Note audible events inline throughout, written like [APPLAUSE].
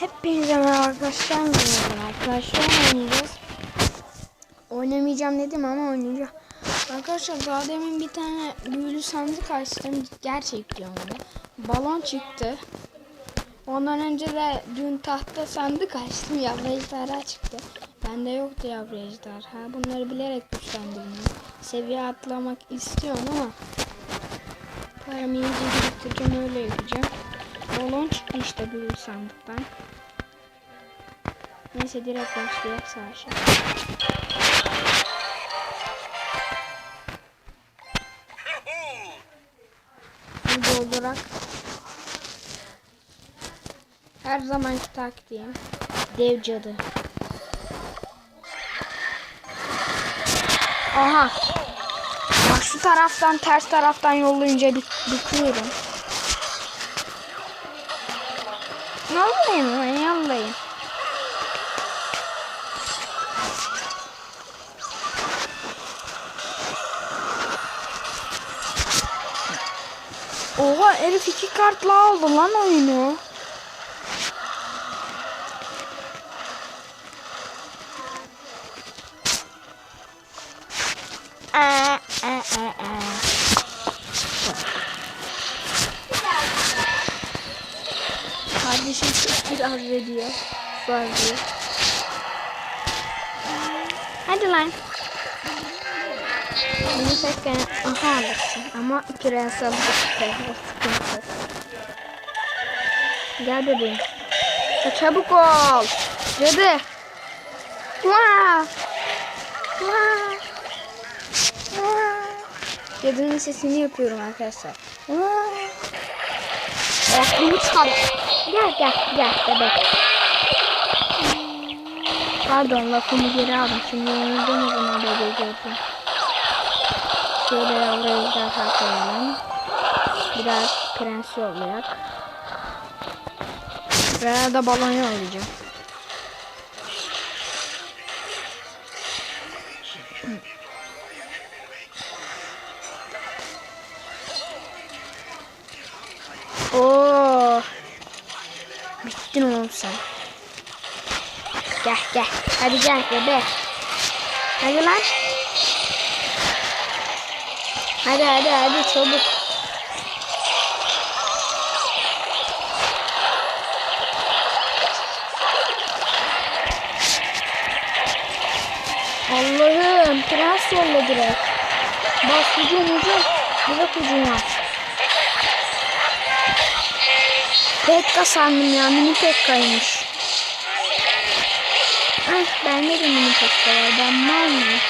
Hepinize merhaba arkadaşlar. Merhaba arkadaşlar oynayacağız. Oynamayacağım dedim ama oynayacağım. Arkadaşlar daha demin bir tane büyülü sandık açtım. Gerçek diyorum. Balon çıktı. Ondan önce de dün tahta sandık açtım. Yavru ejderha çıktı. Bende yoktu yavru ejderha. Bunları bilerek güçlendirdim. Seviye atlamak istiyorum ama paramı iyice biriktireceğim öyle yapacağım. Balon çıktı işte büyülü sandıktan. Neyse direkt başlayalım savaşa. Bunu doldurak. Her zamanki taktiğim. Dev cadı. Aha. Bak şu taraftan ters taraftan yollayınca büküyorum. Yollayın ben yollayın. Oha herif iki kartla aldı lan oyunu. Kardeşim çok biraz veriyor. Fazla. Hadi lan. Bunu tekrar aha alırsın ama prens. O sıkıntı. Gel bebeğim. Ya çabuk ol. Cadı. Vaa. Vaa. Cadının sesini yapıyorum arkadaşlar. Aklımı çıkar. Gel gel gel bebek. Pardon lafımı geri aldım. Şimdi yenildim o zaman bebeği gördüm. Şöyle yavru ejderha koyalım. Biraz prens yollayak. Ve da balon yollayacağım. Sen. Gel gel. Hadi gel bebe. Hadi lan. Hadi hadi hadi çabuk. Allah'ım prens yolla direkt. Bas hücum hücum. Direkt hücum. Pekka sandım ya mini Pekka'ymış. Ay bende de mini Pekka var ben mal mıyım?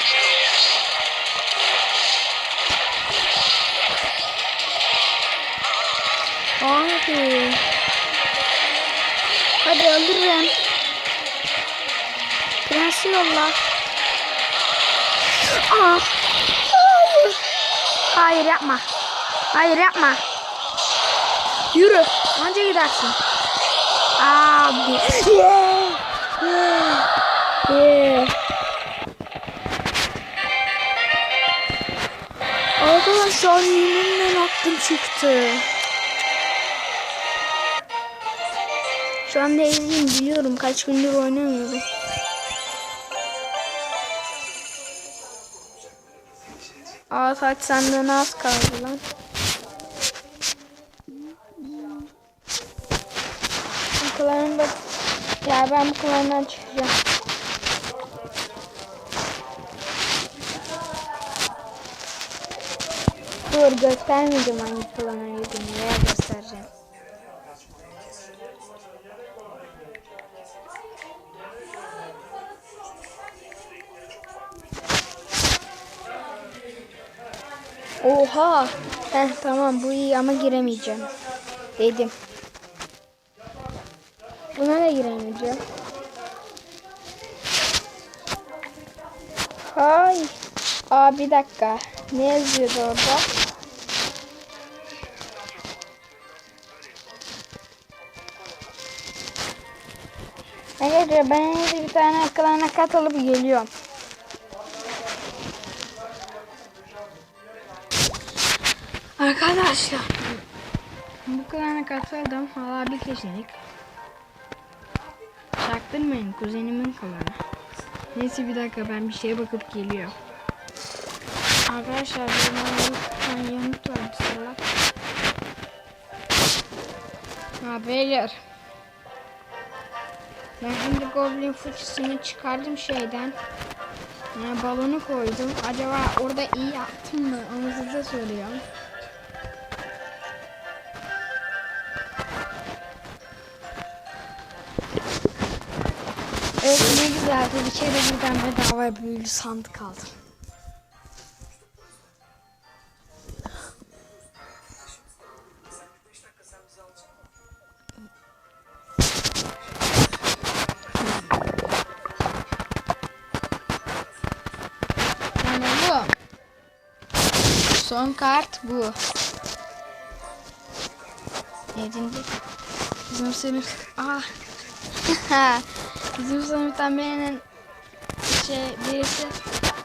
Abi. Hadi alırım. Prensi yolla. Hayır. Hayır yapma. Hayır yapma. Yürü. Anca gidersin. Abi. Yeah. Yeah. Yeah. Arkadaşlar yeminle aklım çıktı. Şu anda evliyim biliyorum. Kaç gündür oynamıyorum. Aa saç senden az kaldı lan. Bu klanın da... Ya ben bu klandan çıkacağım. Dur göstermeyeceğim hangi klana girdiğini veya göstereceğim. Oha. Heh, tamam bu iyi ama giremeyeceğim. Dedim. Buna da giremeyeceğim. Hay. Aa bir dakika. Ne yazıyordu orada? Arkadaşlar ben en bir tane akıllarına katılıp geliyorum. Arkadaşlar bu klana katıldım. Hala bir kişilik. Çaktırmayın kuzenimin kalanı. Neyse bir dakika ben bir şeye bakıp geliyorum. Arkadaşlar benim yanıt var. Ha beyler. Ben şimdi Goblin fıçısını çıkardım şeyden. Yani balonu koydum. Acaba orada iyi yaptım mı? Onu size söylüyorum. Evet ne güzeldi. Bir kere birden bedava büyülü sandık aldım. Yani bu. Son kart bu. Yedinci. Bizim sınıf... Ah. [LAUGHS] Bizim sınıftan birinin şey, birisi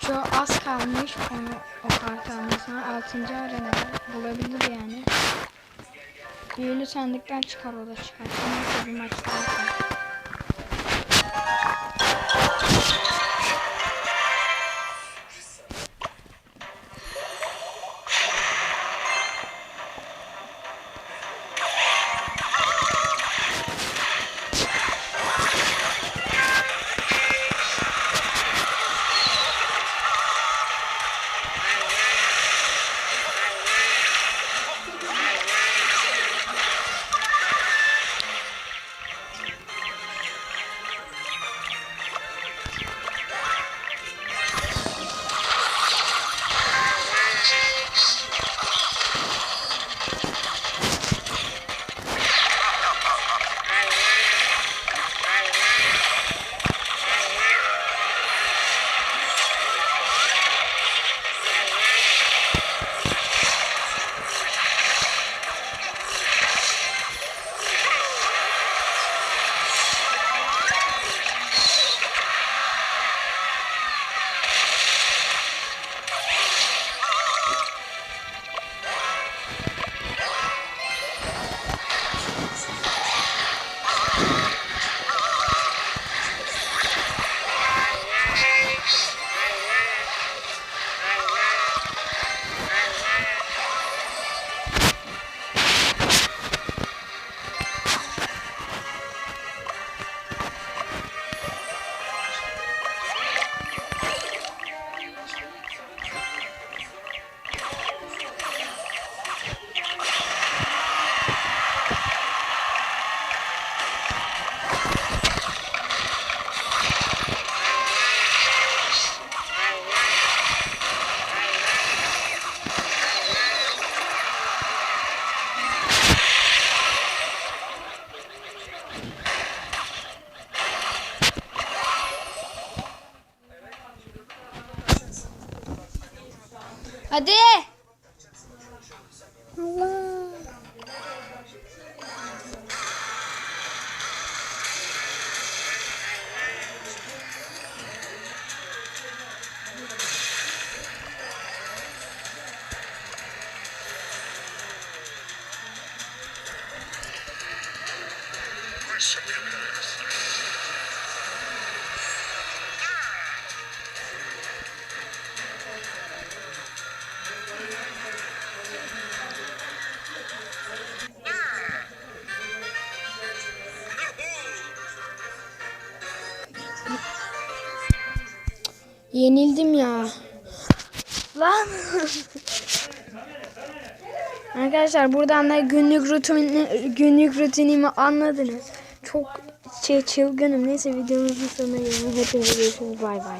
çok az kalmış onu o kart almasına 6. arenada bulabilir yani. Büyülü sandıktan çıkar o da çıkar. Neyse bir maç daha Hadi. Allah. Yenildim ya. Lan. Arkadaşlar buradan da günlük rutin günlük rutinimi anladınız. Çok şey, çılgınım. Neyse videomuzun sonuna gelelim. Hepinize görüşürüz. Bay bay.